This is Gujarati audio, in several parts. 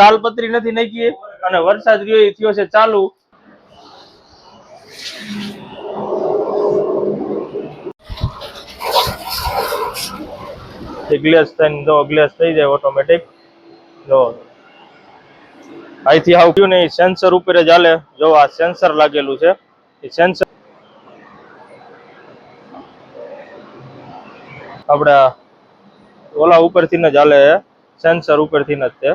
તાલપત્રી નથી નાખીએ અને વરસાદ રહ્યો એ થયો છે ચાલુ. ગ્લેસ થઈને જો ગ્લેસ થઈ જાય ઓટોમેટિક જો. અહીંથી આવું કયું ને સેન્સર ઉપર જ હાલે. જો આ સેન્સર લાગેલું છે, એ સેન્સર આપણે ઓલા ઉપરથી જ હાલે સેન્સર ઉપરથી જ તે.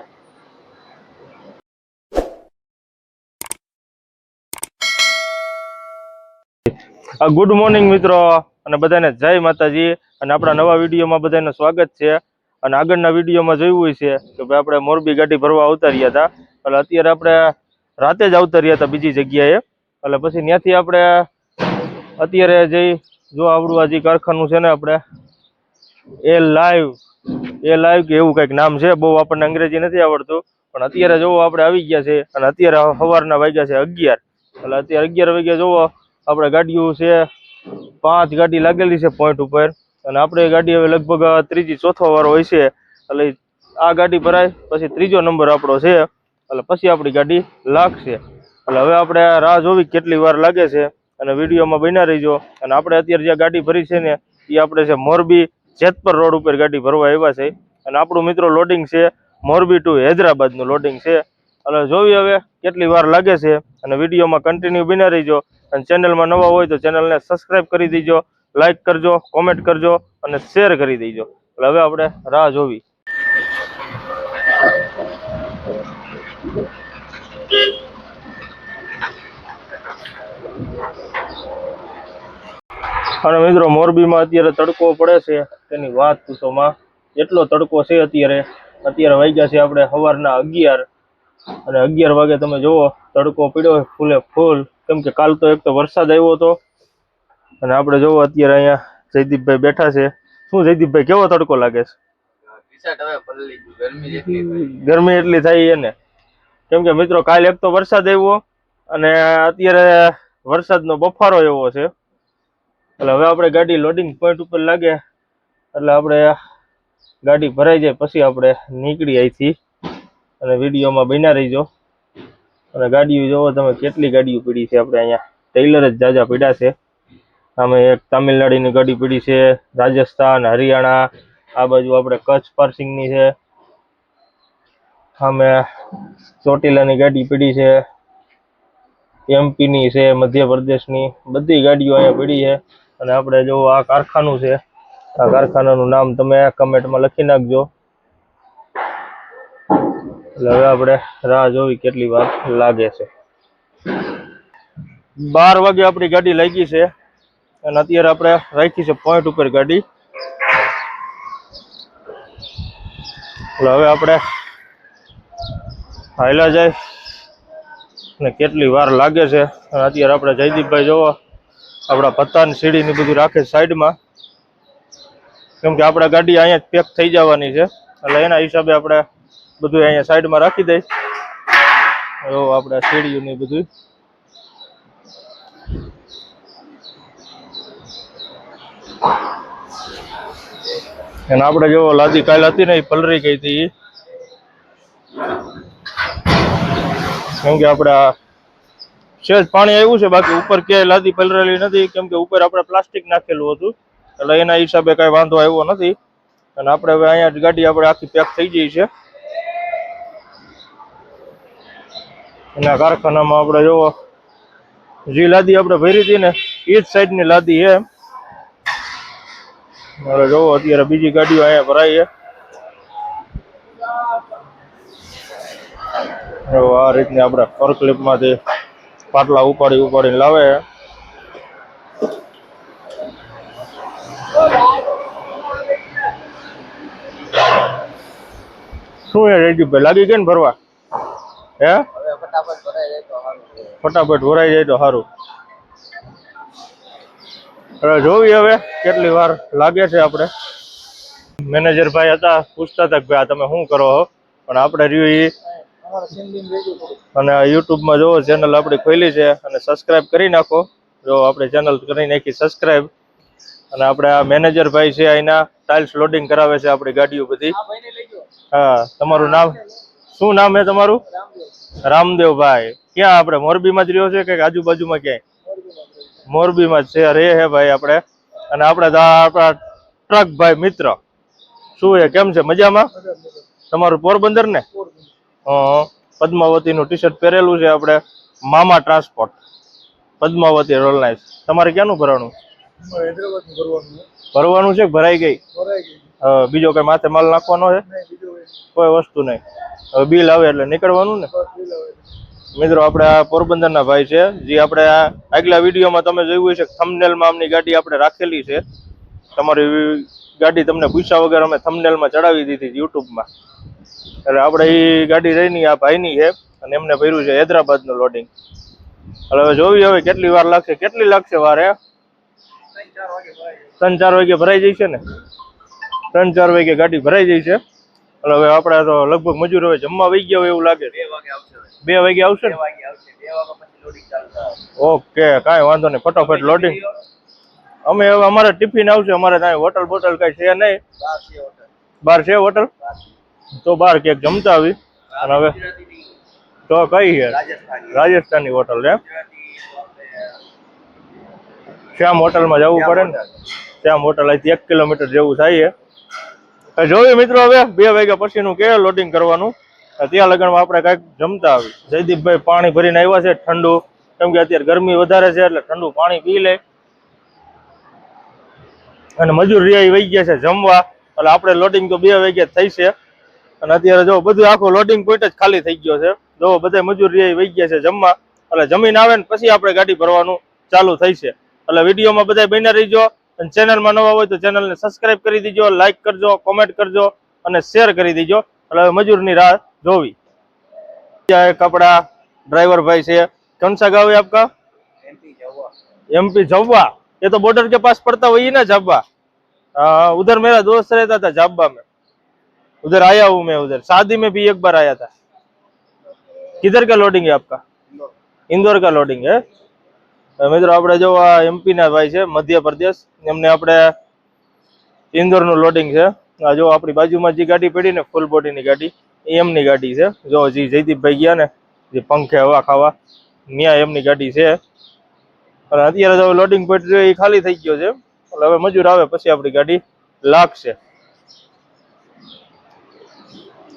ગુડ મોર્નિંગ મિત્રો, અને બધાને જય માતાજી. અને આપણા નવા વિડીયોમાં બધાને સ્વાગત છે. અને આગળના વિડીયોમાં જોયું છે કે ભાઈ આપણે મોરબી ગાડી ભરવા આવતા રહ્યા હતા. એટલે અત્યારે આપણે રાતે જ આવતા રહ્યા હતા બીજી જગ્યાએ. એટલે પછી ત્યાંથી આપણે અત્યારે જઈ જો આવડું આ જે કારખાનું છે ને આપણે, એ લાઈવ એ લાઈવ કે એવું કંઈક નામ છે. બહુ આપણને અંગ્રેજી નથી આવડતું. પણ અત્યારે જોવો, આપણે આવી ગયા છે. અને અત્યારે સવારના વાગ્યા છે અગિયાર. એટલે અત્યારે અગિયાર વાગ્યા જોવો. આપણે ગાડીઓ છે, પાંચ ગાડી લાગેલી છે પોઈન્ટ ઉપર. અને આપણે ગાડી હવે લગભગ ત્રીજી, ચોથો વારો હોય છે. એટલે આ ગાડી ભરાય, પછી ત્રીજો નંબર આપણો છે. એટલે પછી આપણી ગાડી લાગશે. એટલે હવે આપણે રાહ જોવી કેટલી વાર લાગે છે. અને વિડીયોમાં બન્યા રહીજો. અને આપણે અત્યારે જે ગાડી ભરી છે ને, એ આપણે છે મોરબી જેતપર રોડ ઉપર ગાડી ભરવા આવ્યા છે. અને આપણું મિત્રો લોડિંગ છે, મોરબી ટુ હૈદરાબાદનું લોડિંગ છે. એટલે જોવી હવે કેટલી વાર લાગે છે. અને વિડીયોમાં કન્ટિન્યુ બન્યા રહીજો. અને ચેનલમાં નવા હોય તો ચેનલને સબસ્ક્રાઇબ કરી દેજો લાઈક કરજો કોમેન્ટ કરજો અને શેર કરી દેજો. એટલે હવે આપણે રાહ જોવી. અને મિત્રો, મોરબીમાં અત્યારે તડકો પડે છે. તેની વાત પૂછોમાં એટલો તડકો છે અત્યારે. અત્યારે વાગ્યા છે આપણે સવારના અગિયાર. અને અગિયાર વાગે તમે જુઓ, તડકો પડ્યો ફૂલે ફૂલ. કેમ કે કાલ તો એક તો વરસાદ આવ્યો હતો. અને આપણે જોવો અત્યારે અહીંયા જયદીપભાઈ બેઠા છે. શું જયદીપભાઈ કેવો તડકો લાગે છે. ગરમી એટલી થાય એને. કેમ કે મિત્રો કાલ એક તો વરસાદ આવ્યો અને અત્યારે વરસાદનો બફારો એવો છે. એટલે હવે આપણે ગાડી લોડિંગ પોઈન્ટ ઉપર લાગે. એટલે આપણે ગાડી ભરાઈ જાય પછી આપણે નીકળી અહીંથી અને વિડીયોમાં બન્યા રહીજો. અને ગાડીઓ જોવો તમે, કેટલી ગાડીઓ પડી છે આપણે અહીંયા? ટેલર જ જાજા પડ્યા છે. આમે એક તામિલનાડુની ગાડી પડી છે, રાજસ્થાન, હરિયાણા, આ બાજુ આપણે કચ્છ પાર્સિંગની છે. સામે ચોટીલાની ગાડી પડી છે, એમપીની છે, મધ્યપ્રદેશની. બધી ગાડીઓ અહીંયા પડી છે. અને આપણે જો આ કારખાનું છે, આ કારખાનાનું નામ તમે કમેન્ટમાં લખી નાખજો. એટલે હવે આપણે રાહ જોવી કેટલી વાર લાગે છે. બાર વાગે આપણી ગાડી લાગી છે અને અત્યારે આપણે રાખી છે પોઈન્ટ ઉપર ગાડી. એટલે હવે આપણે હાયલા જાય ને કેટલી વાર લાગે છે. અને અત્યારે આપણે જયદીપભાઈ જોવો, આપણા પત્તાની સીડીને બધું રાખે સાઈડમાં. કેમ કે આપણે ગાડી અહીંયા જ પેક થઈ જવાની છે. એટલે એના હિસાબે આપણે બધું અહીંયા સાઈડમાં રાખી દઈ જો આપણે ને બધું. અને આપણે જો લાદી કાલ હતી ને એ પલરી ગઈ હતી કેમ કે આપણે આ સહેજ પાણી આવ્યું છે, બાકી ઉપર ક્યાંય લાદી પલરેલી નથી, કેમ કે ઉપર આપણે પ્લાસ્ટિક નાખેલું હતું. એટલે એના હિસાબે કઈ વાંધો આવ્યો નથી. અને આપણે હવે અહીંયા ગાડી આપણે આખી પેક થઈ ગઈ છે. અને કારખાનામાં આપણે જોવો, જે લાદી આપણે ભરી હતી ને, એ જ સાઈડની લાદી છે હવે જોવો, અત્યારે બીજી ગાડીઓ અહીંયા ભરાઈ છે. આ રીતની આપણે ફોરક્લિપમાંથી પાટલા ઉપાડી ઉપાડીને લાવે. શું રેડી? ભાઈ લાગી ગઈ ને ભરવા? હે? ફટાફટ ભરાઈ જાય તો સારું ફટાફટ ભરાઈ જાય તો સારું હવે જોવી હવે કેટલી વાર લાગે છે આપણે. મેનેજર ભાઈ હતા પૂછતા હતા કે ભાઈ તમે શું કરો છો પણ આપણે રહ્યું થોડું. અને યુટ્યુબમાં જોવો ચેનલ આપણી ખોલી છે અને સબસ્ક્રાઇબ કરી નાખો. જો આપણે ચેનલ કરી નાખી સબસ્ક્રાઇબ અને આપણે આ મેનેજર ભાઈ છે અહીંના ટાઇલ્સ લોડિંગ કરાવે છે આપણી ગાડીઓ બધી. હા તમારું નામ? શું નામ છે તમારું? રામદેવભાઈ ક્યાં આપણે? મોરબીમાં જ રહ્યો છે કે આજુબાજુમાં ક્યાંય? મોરબીમાં જ છે. રે હે ભાઈ આપણે. અને આપણે આપણા ટ્રક ભાઈ મિત્ર. શું એ કેમ છે? મજામાં? તમારું પોરબંદર ને? પદ્માવતીનું ટી શર્ટ પહેરેલું છે આપણે. મામા ટ્રાન્સપોર્ટ. પદ્માવતી રોલ તમારે ક્યાંનું ભરવાનું? ભરવાનું ભરવાનું છે ભરાઈ ગઈ? ભરાઈ ગઈ. બીજો કઈ માથે માલ નાખવાનો છે? કોઈ વસ્તુ નહીં. હવે બિલ આવે એટલે નીકળવાનું ને? મિત્રો આપણે આ પોરબંદરના ભાઈ છે જે આપણે આ આગલા વિડીયોમાં તમે જોયું છે થમનેલમાં આમની ગાડી આપણે રાખેલી છે. તમારી ગાડી તમને પૂછ્યા વગર અમે થમનેલમાં ચડાવી દીધી યુટ્યુબમાં. એટલે આપણે એ ગાડી રહીની આ ભાઈની છે અને એમને ભર્યું છે હૈદરાબાદનું લોડિંગ એટલે હવે જોવી હવે કેટલી વાર લાગશે કેટલી લાગશે વારે? ત્રણ ચાર વાગે ભરાઈ છે ને? ત્રણ ચાર વાગે ગાડી ભરાઈ જાય છે. એટલે હવે આપણે તો લગભગ મજૂર હવે જમવા વહી ગયા હોય એવું લાગે બે વાગે આવશે ને? ઓકે કાંઈ વાંધો નહીં. ફટાફટ લોડિંગ અમે હવે અમારે ટિફિન આવશે. અમારે ત્યાં હોટલ બોટલ કાંઈ છે નહીં. બાર છે હોટલ. તો બાર. ક્યાંક જમતા આવી. અને હવે તો કઈ છે? રાજસ્થાની હોટલ એમ? ગુજરાતી હોટલમાં શ્યામ હોટલમાં જવું પડે ને? શ્યામ હોટલ અહીંથી એક કિલોમીટર જેવું થાય જોયું મિત્રો હવે બે વાગ્યા પછીનું કે લોડિંગ કરવાનું ત્યાં લગનમાં આપણે કાંઈક જમતા આવી જયદીપભાઈ પાણી ભરીને આવ્યા છે ઠંડુ. કેમ કે અત્યારે ગરમી વધારે છે એટલે ઠંડુ પાણી પી લે. અને મજૂર રિયા વહી ગયા છે જમવા. એટલે આપણે લોડિંગ તો બે વાગ્યા થઈ છે. અને અત્યારે જો બધું આખો લોડિંગ પોઈન્ટ જ ખાલી થઈ ગયો છે. જો બધા મજૂર રિયા વહી ગયા છે જમવા. એટલે જમીન આવે ને પછી આપણે ગાડી ભરવાનું ચાલુ થઈ છે. એટલે વિડીયોમાં બધા બન્યા રહીજો. અને ચેનલમાં નવા હોય તો ચેનલને સબસ્ક્રાઇબ કરી દીજો લાઈક કરજો કોમેન્ટ કરજો અને શેર કરી દીજો એટલે હવે મજૂરની રાહ જોવી ત્યાં એક આપણા ડ્રાઈવર ભાઈ છે कौन सा गाँव है आपका એમપી જવા एमपी जब्बा ये तो बॉर्डर के पास पड़ता वही ना जब्बा हाँ, उधर मेरा दोस्त रहता था जब्बा में उधर आया हूँ मैं उधर शादी में भी एक बार आया था किधर का लोडिंग है आपका ઇન્દોર. इंदौर का लोडिंग है અ મિત્રો, આપણે જો આ એમપી ના ભાઈ છે, મધ્યપ્રદેશ. એમને આપણે ઇન્દોરનું લોડિંગ છે. આ જો આપણી બાજુમાં જે ગાડી પડી ને ફૂલ બોડી ની ગાડી, એ એમની ગાડી છે. જો જે જયદીપભાઈ ગયા ને, જે પંખે હવા ખાવા ત્યાં એમની ગાડી છે. અને અત્યારે તો લોડિંગ પોઈન્ટ એ ખાલી થઈ ગયો છે. એટલે હવે મજૂર આવે પછી આપણી ગાડી લાગશે.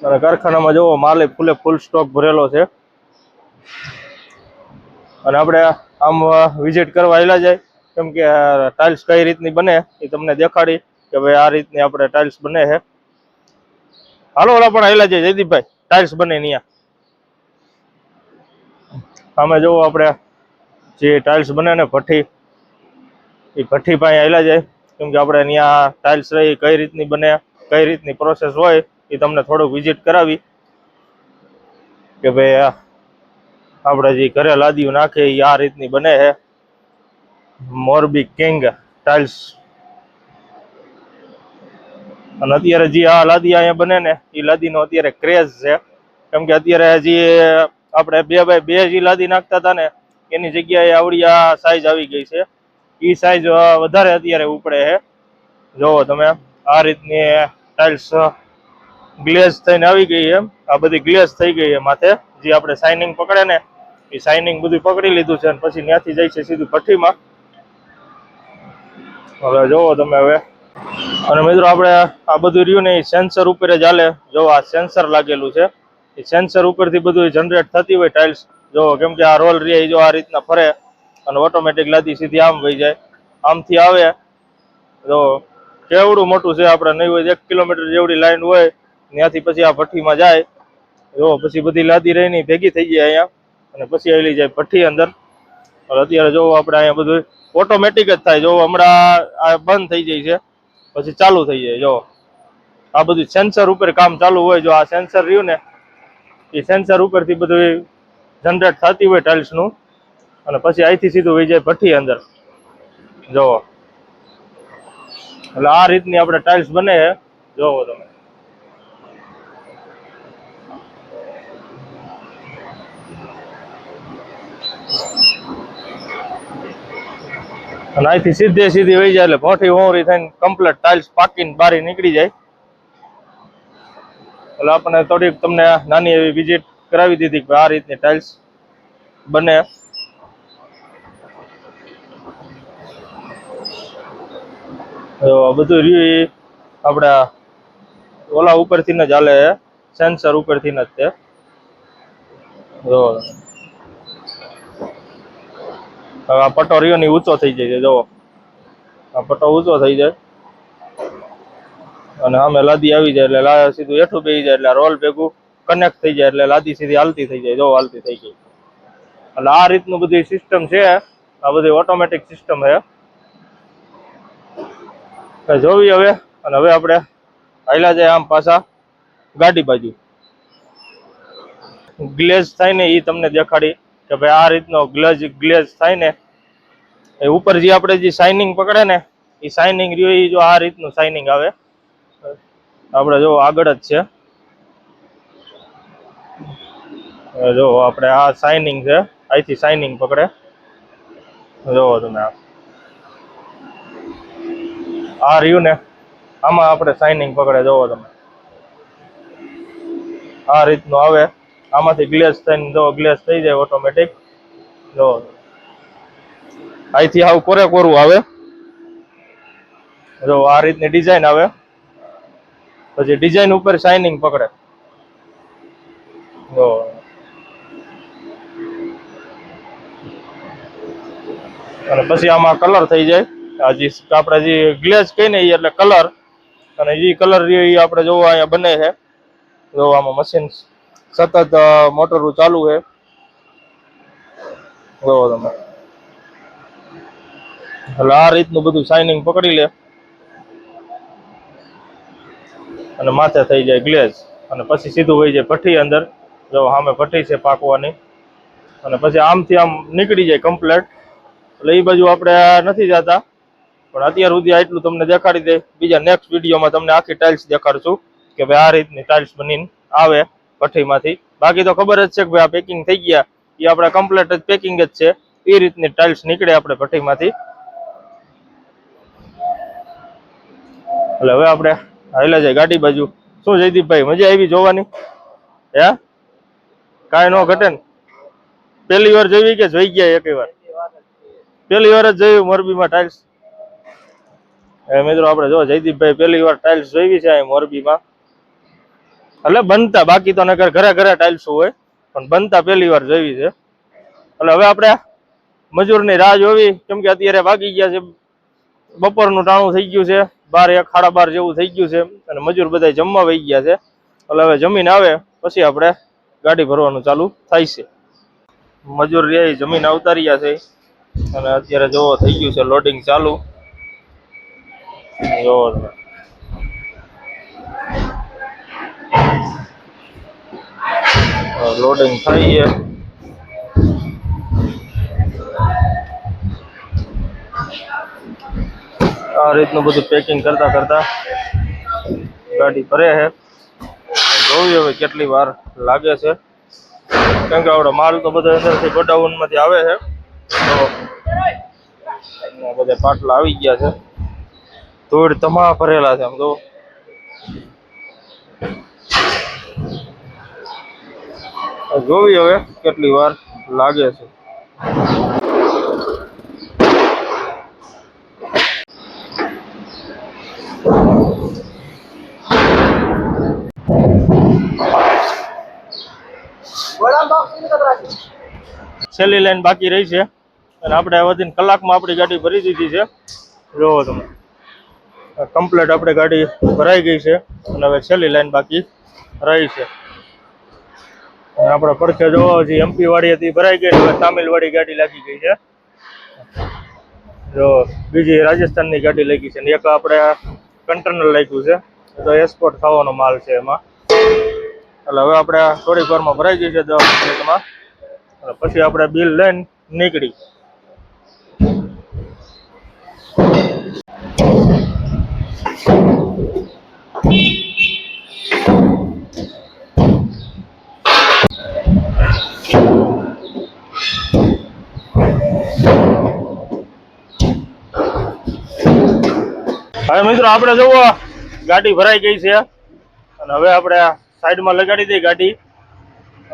અને કારખાનામાં જોવો, માલે ફૂલે ફૂલ સ્ટોક ભરેલો છે. અને આપણે આમ વિઝિટ કરવા આવેલા જાય. કેમ કે ટાઇલ્સ કઈ રીતની બને એ તમને દેખાડી કે ભાઈ આ રીતની આપણે ટાઇલ્સ બને છે. હાલો, ઓલા પણ આવેલા જાય. જયદીપભાઈ ટાઇલ્સ બને ત્યાં સામે જોવો આપણે જે ટાઇલ્સ બને ને ભઠ્ઠી. એ ભઠ્ઠી પાસે આવેલા જાય. કેમ કે આપણે ત્યાં ટાઇલ્સ રહી, કઈ રીતની બને, કઈ રીતની પ્રોસેસ હોય એ તમને થોડુંક વિઝિટ કરાવી. કે ભાઈ આપણે જે ઘરે લાદીઓ નાખે એ આ રીતની બને છે. Morbi king tiles. અને અત્યારે જે આ લાદી અહીંયા બને ને એ લાદીનો અત્યારે ક્રેઝ છે. કેમ કે અત્યારે જે આપણે બે બાય બે જે લાદી નાખતા હતા ને, એની જગ્યાએ આવડી આ સાઈઝ આવી ગઈ છે. એ સાઈઝ વધારે અત્યારે ઉપડે છે. જોવો તમે, આ રીતની ટાઇલ્સ ગ્લેઝ થઈને આવી ગઈ છે. આ બધી ગ્લેઝ થઈ ગઈ છે માથે. જે આપણે શાઇનિંગ પકડે ને એ શાઇનિંગ બધું પકડી લીધું છે પછી ત્યાંથી જાય છે સીધું ભઠ્ઠીમાં. હવે જોવો તમે હવે. અને મિત્રો આપણે આ બધું રહ્યું ને એ સેન્સર ઉપર જ હાલે. જો આ સેન્સર લાગેલું છે. એ સેન્સર ઉપરથી બધું જનરેટ થતી હોય ટાઇલ્સ જો કેમ કે આ રોલ રે જો આ રીતના ફરે અને ઓટોમેટિક લાદી સીધી આમ વહી જાય. આમથી આવે. તો કેવડું મોટું છે આપણે, નહીં હોય એક કિલોમીટર જેવડી લાઈન હોય. ત્યાંથી પછી આ ભઠ્ઠીમાં જાય. જો પછી બધી લાદી રહીને ભેગી થઈ જાય અહીંયા. અને પછી આવેલી જાય ભઠ્ઠી અંદર. અત્યારે જોવો આપણે અહીંયા બધું ઓટોમેટિક જ થાય. જોવો હમણાં આ બંધ થઈ જાય છે, પછી ચાલુ થઈ જાય. જોવો આ બધું સેન્સર ઉપર કામ ચાલુ હોય, જો આ સેન્સર રહ્યું ને, એ સેન્સર ઉપરથી બધું જનરેટ થતી હોય ટાઇલ્સનું અને પછી અહીંથી સીધું વહી જાય ભઠ્ઠી અંદર. જોવો એટલે આ રીતની આપણે ટાઇલ્સ બને જોવો તમે. અને અહીંથી સીધે સીધી વહી જાય એટલે મોટી હોરી થઈને કમ્પ્લીટ ટાઇલ્સ પાકીને બારી નીકળી જાય. એટલે આપણે થોડીક તમને નાની એવી વિઝિટ કરાવી દીધી આ રીતની ટાઇલ્સ બને. બધું રહ્યું આપણા ઓલા ઉપરથી જ હાલે સેન્સર ઉપરથી જ તે હવે આ પટ્ટો રહ્યો ને ઊંચો થઈ જાય છે જો આ પટ્ટો ઊંચો થઈ જાય. અને આમે લાદી આવી જાય એટલે સીધું હેઠું બેસી જાય એટલે રોલ ભેગું કનેક્ટ થઈ જાય એટલે લાદી સીધી હાલતી થઈ જાય જો હાલતી થઈ ગઈ. એટલે આ રીતનું બધી સિસ્ટમ છે. આ બધી ઓટોમેટિક સિસ્ટમ છે. જોવી હવે. અને હવે આપણે હાલ્યા જાય આમ પાછા ગાડી બાજુ. ગ્લેઝ થાય ને એ તમને દેખાડી. કે ભાઈ આ રીતનો ગ્લજ ગ્લેઝ થાય ને, એ ઉપર જે આપણે જે શાઇનિંગ પકડે ને, એ શાઇનિંગ રહ્યું, એ જો આ રીતનું શાઇનિંગ આવે. આપણે જો આગળ જ છે. જો આપણે આ શાઇનિંગ છે, અહીંથી શાઇનિંગ પકડે. જોવો તમે આ. રહ્યું ને, આમાં આપણે શાઇનિંગ પકડે જોવો તમે. આ રીતનું આવે. આમાંથી ગ્લેસ થઈને જો ગ્લેસ થઈ જાય ઓટોમેટિક જો અહીંથી આવું કોરે કોરું આવે. જો આ રીતની ડિઝાઇન આવે. પછી ડિઝાઇન ઉપર શાઇનિંગ પકડે. જો. અને પછી આમાં કલર થઈ જાય. આ આપણે જે ગ્લેઝ કહીને એ એટલે કલર અને જે કલર એ આપણે જોવા અહીંયા બને છે. જોવામાં મશીન સતત મોટરું ચાલુ છે. જોવો તમે. એટલે આ રીતનું બધું શાઇનિંગ પકડી લે. અને માથે થઈ જાય ગ્લેઝ અને પછી સીધું હોય જાય ભઠ્ઠી અંદર. જો સામે ભઠ્ઠી છે પાકવાની. અને પછી આમથી આમ નીકળી જાય કમ્પ્લેટ એટલે એ બાજુ આપણે નથી જતા. પણ અત્યાર સુધી આટલું તમને દેખાડી દે. બીજા નેક્સ્ટ વિડીયોમાં તમને આખી ટાઇલ્સ દેખાડશું કે ભાઈ આ રીતની ટાઇલ્સ બનીને આવે. ભઠ્ઠીમાંથી બાકી તો ખબર જ છે કે ભાઈ આ પેકિંગ થઈ ગયા. એ આપણે કમ્પ્લેટ જ પેકિંગ જ છે. એ રીતની ટાઇલ્સ નીકળે આપણે ભઠ્ઠીમાંથી એટલે હવે આપણે હાલ્યા જાય ગાડી બાજુ. શું જયદીપભાઈ, મજા આવી જોવાની? હે? કાંઈ ન ઘટે ને. પહેલી વાર જોઈ કે જોઈ ગયા એક વાર? પહેલી વાર જ જોયું મોરબીમાં ટાઇલ્સ મિત્રો, આપણે જો જયદીપભાઈ પહેલી વાર ટાઇલ્સ જોઈ છે મોરબીમાં. એટલે બનતા, બાકી તો નગર ઘરે ઘરે ટાઇલ્સ હોય, પણ બનતા પહેલી વાર જોઈ છે. એટલે હવે આપણે મજૂરની રાહ જોવી, કેમ કે અત્યારે વાગી ગયા છે, બપોરનું ટાણું થઈ ગયું છે, બાર એક, સાડા બાર જેવું થઈ ગયું છે, અને મજૂર બધા જમવા વહી ગયા છે. એટલે હવે જમીન આવે, પછી આપણે ગાડી ભરવાનું ચાલુ થાય છે. મજૂર રે જમીન આવતા છે, અને અત્યારે જોવો, થઈ ગયું છે, લોડિંગ ચાલુ. જોવો લોડિંગ થઈ છે. આ રીતનું બધું પેકિંગ કરતા કરતા ગાડી ભરે છે. જોવી હવે કેટલી વાર લાગે છે. કેમ કે આપણો માલ તો બધો અંદરથી ગોડાઉનમાંથી આવે છે. તો બધા પાટલા આવી ગયા છે. ધૂળ તમામ ભરેલા છે આમ તો. જોવી હવે કેટલી વાર લાગે છે. છેલ્લી લાઈન બાકી રહી છે. અને આપણે વધીને કલાકમાં આપણી ગાડી ભરી દીધી છે. જોવો તમે. કમ્પ્લેટ આપણે ગાડી ભરાઈ ગઈ છે. અને હવે છેલ્લી લાઈન બાકી રહી છે. આપણે પડખે જોવો જે એમપી વાળી હતી, ભરાઈ ગઈ હવે તામિલ વાળી ગાડી લાગી ગઈ છે. જો બીજી રાજસ્થાનની ગાડી લાગી છે ને એક આપણે કન્ટેનર લાગ્યું છે. તો એક્સપોર્ટ થવાનો માલ છે એમાં. એટલે હવે આપણે થોડીક વારમાં ભરાઈ ગઈ છે દસ પછી આપણે બિલ લઈને નીકળી. હવે મિત્રો, આપણે જુઓ, ગાડી ભરાઈ ગઈ છે. અને હવે આપણે સાઈડમાં લગાડી દઈ ગાડી.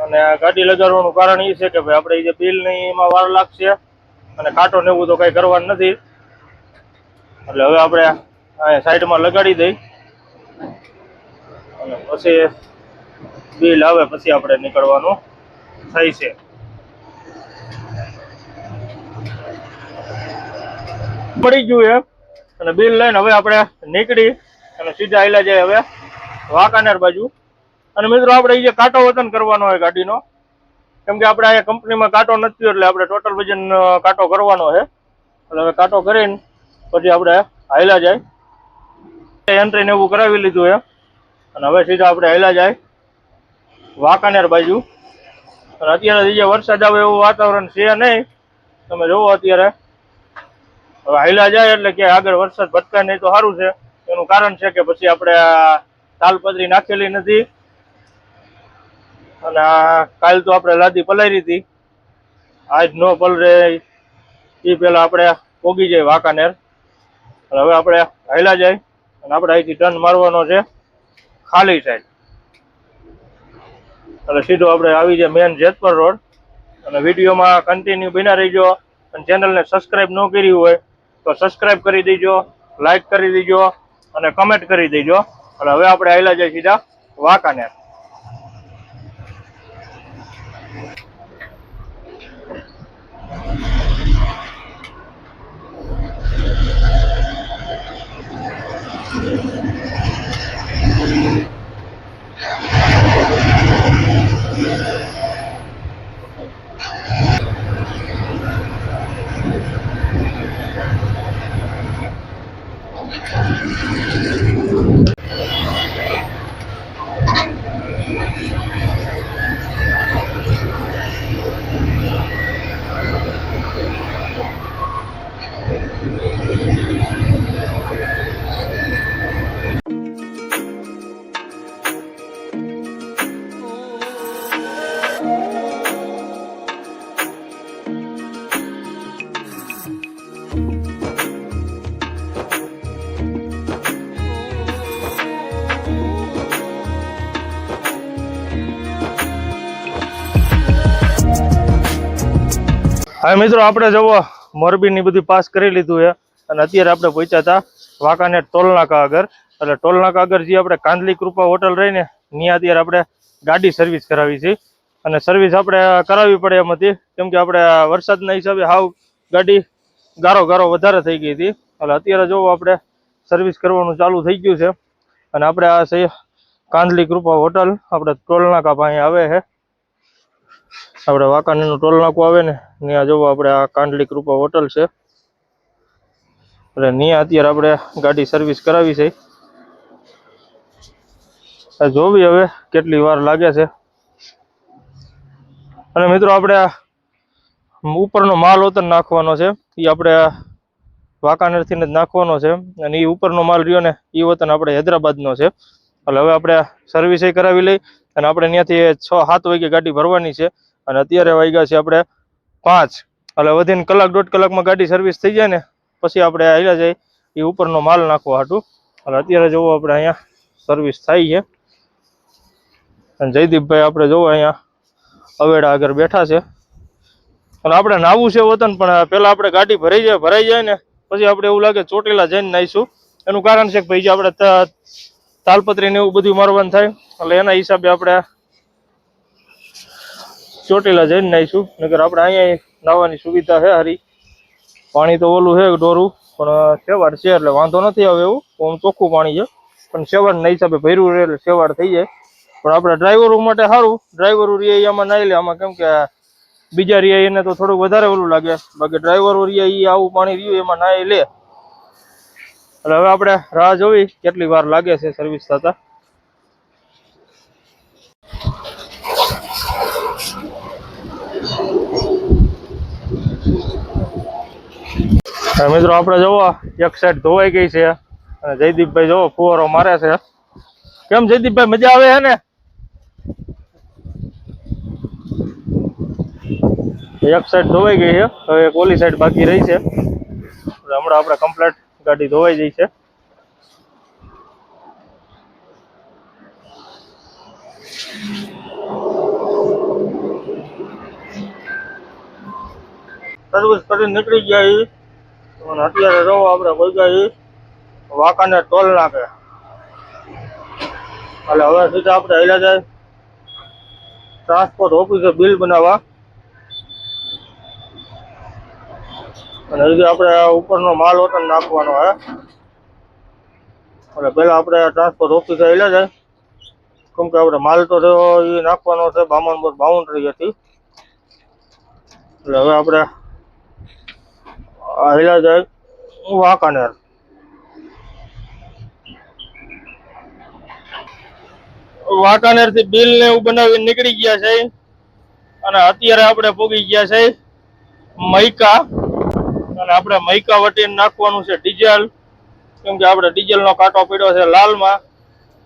અને ગાડી લગાડવાનું કારણ એ છે કે ભાઈ, આપણે જે બિલ નહીં એમાં વાર લાગશે અને કાંટો ને એવું તો કંઈ કરવાનું નથી. એટલે હવે આપણે અહીંયા સાઈડમાં લગાડી દઈ. અને પછી બિલ આવે પછી આપણે નીકળવાનું થાય છે. પડી ગયું છે અને બિલ લઈને હવે આપણે નીકળી અને સીધા આયલા જાય હવે વાંકાનેર બાજુ. અને મિત્રો, આપણે એ જે કાંટો વતન કરવાનો હોય ગાડીનો, કેમ કે આપણે અહીંયા કંપનીમાં કાંટો નથી એટલે આપણે ટોટલ વજન કાંટો કરવાનો છે. એટલે હવે કાંટો કરીને પછી આપણે હાયલા જાય. એન્ટ્રીને એવું કરાવી લીધું છે અને હવે સીધા આપણે હાયલા જાય વાંકાનેર બાજુ. અને અત્યારે જે વરસાદ આવે એવું વાતાવરણ છે નહીં. તમે જોવો અત્યારે હવે હાયલા જાય એટલે કે આગળ વરસાદ ભટકાય નહીં તો સારું છે. એનું કારણ છે કે પછી આપણે તાલપદરી નાખેલી નથી. અને કાલ તો આપણે લાદી પલારી હતી. આજ ન પલરે એ પેલા આપણે પોગી જાય વાંકાનેર. હવે આપણે હાયલા જાય અને આપણે અહીંથી ટર્ન મારવાનો છે ખાલી સાઈડ. એટલે સીધો આપણે આવી જાય મેન જેતપર રોડ. અને વિડીયોમાં કન્ટિન્યુ બિના રહીજો. અને ચેનલને સબસ્ક્રાઇબ ન કરી હોય તો સબસ્ક્રાઇબ કરી દેજો લાઈક કરી દેજો અને કમેન્ટ કરી દેજો. અને હવે આપણે આવેલા જઈએ સીધા વાંકાનેર. હા મિત્રો આપણે જવો મોરબીની બધી પાસ કરી લીધું છે. અને અત્યારે આપણે પહોંચ્યા હતા વાંકાનેર ટોલનાકા આગળ. એટલે ટોલનાકા આગળ જે આપણે કાંદલી કૃપા હોટલ રહીને ત્યાં અત્યારે આપણે ગાડી સર્વિસ કરાવી છે. અને સર્વિસ આપણે કરાવવી પડે એમ હતી. કેમ કે આપણે વરસાદના હિસાબે હાવ ગાડી ગારો ગારો વધારે થઈ ગઈ હતી. એટલે અત્યારે જોવો આપણે સર્વિસ કરવાનું ચાલુ થઈ ગયું છે. અને આપણે આ સહી કાંદલી કૃપા હોટલ. આપણે ટોલનાકા પાસે આવે છે. આપણે વાંકાનેરનું ટોલનાકું આવે ને, ત્યાં જોવો આપણે આ કાંદલી કૃપા હોટલ છે. એટલે ત્યાં અત્યારે આપણે ગાડી સર્વિસ કરાવી છે. જોવી હવે કેટલી વાર લાગે છે. અને મિત્રો આપણે ઉપરનો માલ ઓતર નાખવાનો છે. એ આપણે વાંકાનેરથી જ નાખવાનો છે. અને એ ઉપરનો માલ રહ્યો ને એ વતન આપણે હૈદરાબાદનો છે. એટલે હવે આપણે સર્વિસ કરાવી લઈ અને આપણે ત્યાંથી છ, સાત વાગે ગાડી ભરવાની છે. અને અત્યારે વાગ્યા છે આપણે પાંચ. એટલે વધીને કલાક દોઢ કલાકમાં ગાડી સર્વિસ થઈ જાય ને પછી આપણે આવ્યા જાય એ ઉપરનો માલ નાખવા હાટું. એટલે અત્યારે જોવો આપણે અહીંયા સર્વિસ થાય છે. અને જયદીપભાઈ આપણે જોવો અહીંયા અવેડા આગળ બેઠા છે. અને આપણે નાવું છે વતન, પણ પેલા આપણે ગાડી ભરાઈ જાય ભરાઈ જાય ને પછી આપણે એવું લાગે ચોટીલા જઈને નાહીશું એનું કારણ છે કે ભાઈ જે આપણે તા- તાલપત્રી ને એવું બધું મારવાનું થાય, એટલે એના હિસાબે આપણે ચોટીલા જઈને નાહીશું નગર આપણે અહીંયા નાવાની સુવિધા છે હારી. પાણી તો ઓલું છે ડોરું પણ સેવાડ છે એટલે વાંધો નથી આવે એવું. આમ ચોખ્ખું પાણી છે. પણ સેવાડના હિસાબે ભર્યું રહે એટલે સેવાડ થઈ જાય. પણ આપણે ડ્રાઈવરો માટે સારું. ડ્રાઈવરો રે આમાં નાઈ લે. આમાં કેમ કે બીજા રે એને તો થોડુંક વધારે ઓલું લાગે. બાકી ડ્રાઈવરો રે એ આવું પાણી રહ્યું એમાં નાઈ લે. એટલે હવે આપણે રાહ જોવી કેટલી વાર લાગે છે સર્વિસ થતા. મિત્રો આપણે જોવો, એક સાઈડ ધોવાઈ ગઈ છે અને જયદીપભાઈ જોવો, ફુવારો મારે છે. કેમ જયદીપભાઈ, મજા આવે છે ને? એક સાઈડ ધોવાઈ ગઈ છે, હવે એક ઓલી સાઈડ બાકી રહી છે. હમણાં આપણે કમ્પ્લેટ ગાડી ધોવાઈ જઈ છે. સર્વિસ કરીને નીકળી ગયા અને અત્યારે જો આપણે કોઈ ગયા ઈ વાંકાને ટોલ નાખે એટલે હવે સીધા આપણે હેલા જાય. ટ્રાન્સપોર્ટ ઓફિસે બિલ બનાવવા. અને હજી આપણે ઉપરનો માલ હોટલ નાખવાનો હે. એટલે પેલા આપણે ટ્રાન્સપોર્ટ ઓફિસે હેલા જાય. કેમ કે આપણે માલ તો રહ્યો એ નાખવાનો છે બામણપુર બાઉન્ડ્રી હતી એટલે હવે આપણે આ હેલા જાય વાંકાનેર. વાંકાનેરથી બિલ ને એવું બનાવીને નીકળી ગયા છે. અને અત્યારે આપણે પોગી ગયા છે મૈકા. અને આપણે મૈકા વટીને નાખવાનું છે ડીઝલ. કેમ કે આપણે ડીઝલ નો કાંટો પીડ્યો છે લાલમાં.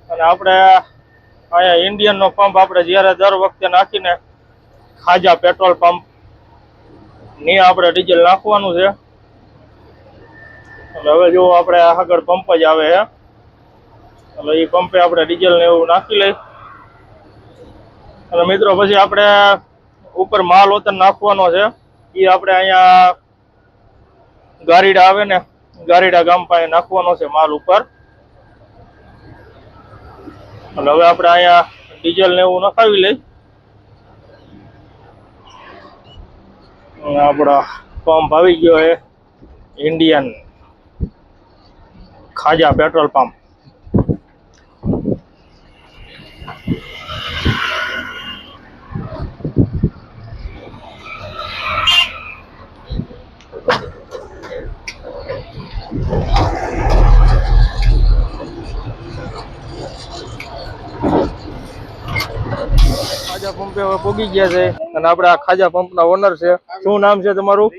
અને આપણે અહીંયા ઇન્ડિયન નો પંપ આપણે જ્યારે દર વખતે નાખીને ખાજા પેટ્રોલ પંપ. ની આપણે ડીઝલ નાખવાનું છે. એટલે હવે જો આપણે આગળ પંપ જ આવે છે એટલે એ પંપે આપણે ડીઝલ ને એવું નાખી લઈ. અને મિત્રો પછી આપણે ઉપર માલ ઓતર નાખવાનો છે. એ આપણે અહીંયા ગારીડા આવે ને, ગારીડા ગામ પાસે નાખવાનો છે માલ ઉપર. એટલે હવે આપણે અહીંયા ડીઝલ ને એવું નખાવી લઈ. આપણા પંપ આવી ગયો છે Indian Khaja petrol pump. Khaja પંપે હવે પોગી ગયા છે અને આપણે આ ખાજા પંપના ઓનર છે. શું નામ છે તમારું?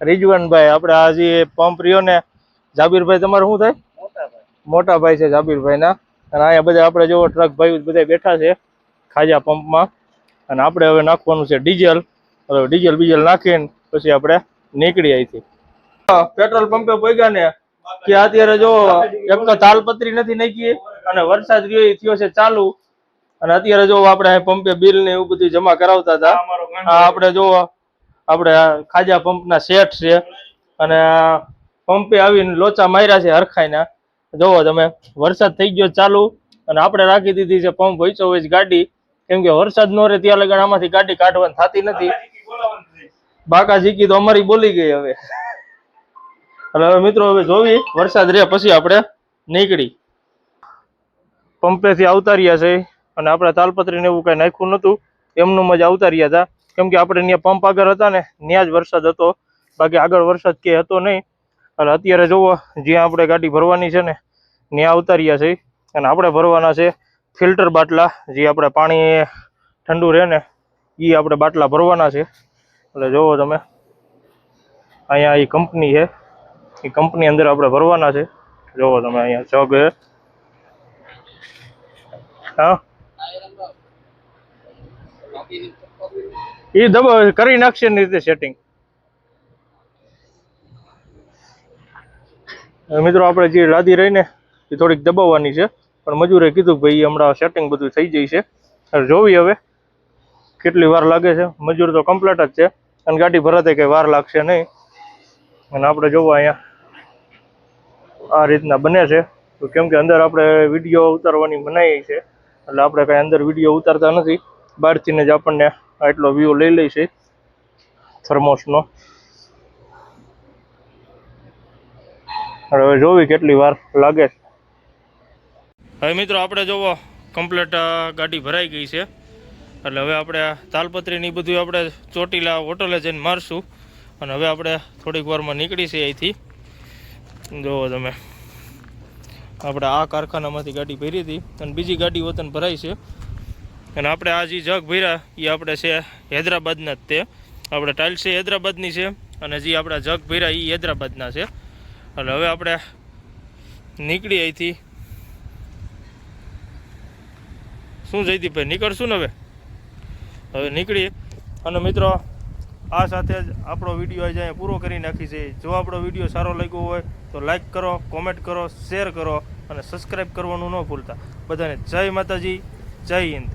રિજવાનભાઈ આપણે આ જે પંપ રહ્યો ને જાબીરભાઈ તમારે શું થાય? મોટા ભાઈ છે જાબીરભાઈ ના અને અહીંયા બધા આપણે જોવો ટ્રક ભાઈ બધા બેઠા છે ખાજા પંપમાં. અને આપણે હવે નાખવાનું છે ડીઝલ. હવે ડીઝલ બીઝલ નાખીને પછી આપણે નીકળી અહીંથી. પેટ્રોલ પંપે પહોંચ્યા ને કે અત્યારે જો એક તો તાલપત્રી નથી નાખી અને વરસાદ થયો છે ચાલુ. અને અત્યારે જો આપણે પંપે બિલ ને એવું બધું જમા કરાવતા હતા. આપણે જો આપણે ખાજા પંપના સેટ છે. અને પંપે આવીને લોચા માર્યા છે હરખાઈના. જોવો તમે, વરસાદ થઈ ગયો ચાલુ અને આપણે રાખી દીધી છે પંપ વૈચો વૈચ ગાડી. કેમ કે વરસાદ નો રહે ત્યાં લગન આમાંથી ગાડી કાઢવાની થતી નથી. બાકા જીકી તો અમારી બોલી ગઈ હવે. હવે મિત્રો, હવે જોવી, વરસાદ રહે પછી આપણે નીકળી. પંપેથી રહ્યા છે અને આપણે તાલપત્રીને એવું કઈ નાખ્યું નહોતું. એમનું મજા રહ્યા હતા. કેમ કે આપણે ત્યાં પંપ આગળ હતા ને, ત્યાં જ વરસાદ હતો. બાકી આગળ વરસાદ કે હતો નહીં. એટલે અત્યારે જુઓ, જ્યાં આપણે ગાડી ભરવાની છે ને, ત્યાં ઉતાર્યા છે. અને આપણે ભરવાના છે ફિલ્ટર બાટલા, જે આપણે પાણી ઠંડુ રહે ને એ આપણે બાટલા ભરવાના છે. એટલે જુઓ તમે, અહીંયા એ કંપની છે. એ કંપની અંદર આપણે ભરવાના છે. જુઓ તમે, અહીંયા જગ છે. હા? એ દબાવ, કરી નાખશે ને રીતે સેટિંગ મિત્રો, આપણે જે લાદી રહીને એ થોડીક દબાવવાની છે. પણ મજૂરે કીધું કે ભાઈ, હમણાં સેટિંગ બધું થઈ જાય છે. જોવી હવે કેટલી વાર લાગે છે. મજૂર તો કમ્પ્લીટ જ છે. અને ગાડી ભરાતે કંઈ વાર લાગશે નહીં. અને આપણે જોવા અહીંયા આ રીતના બને છે. તો કેમ કે અંદર આપણે વીડિયો ઉતારવાની મનાઈ છે. એટલે આપણે કાંઈ અંદર વીડિયો ઉતારતા નથી. બહારથી જ આપણને આટલો વ્યૂ લઈ લઈ છે. થર્મોસનો હવે જોવી કેટલી વાર લાગે હવે મિત્રો આપણે જોવો કમ્પ્લેટ ગાડી ભરાઈ ગઈ છે. એટલે હવે આપણે તાલપત્રીની તાલપત્રી બધું આપણે ચોટીલા હોટલે જઈને મારશું. અને હવે આપણે થોડીક વારમાં નીકળી છે અહીંથી. જોવો તમે. આપણે આ કારખાનામાંથી ગાડી ભરી હતી અને બીજી ગાડી વતન ભરાઈ છે. અને આપણે આ જે જગ ભર્યા એ આપણે છે હૈદરાબાદના જ તે. આપણે ટાઇલ્સ છે હૈદરાબાદની છે અને જે આપણા જગ ભર્યા એ હૈદરાબાદના છે. એટલે હવે આપણે નીકળી અહીંથી. શું જયદીપભાઈ નીકળશું ને હવે? હવે નીકળીએ. અને મિત્રો, આ સાથે જ આપણો વીડિયો આજે અહીંયા પૂરો કરી નાખી છે. જો આપણો વીડિયો સારો લાગ્યો હોય, તો લાઈક કરો કોમેન્ટ કરો શેર કરો અને સબસ્ક્રાઈબ કરવાનું ન ભૂલતા. બધાને જય માતાજી, જય હિન્દ.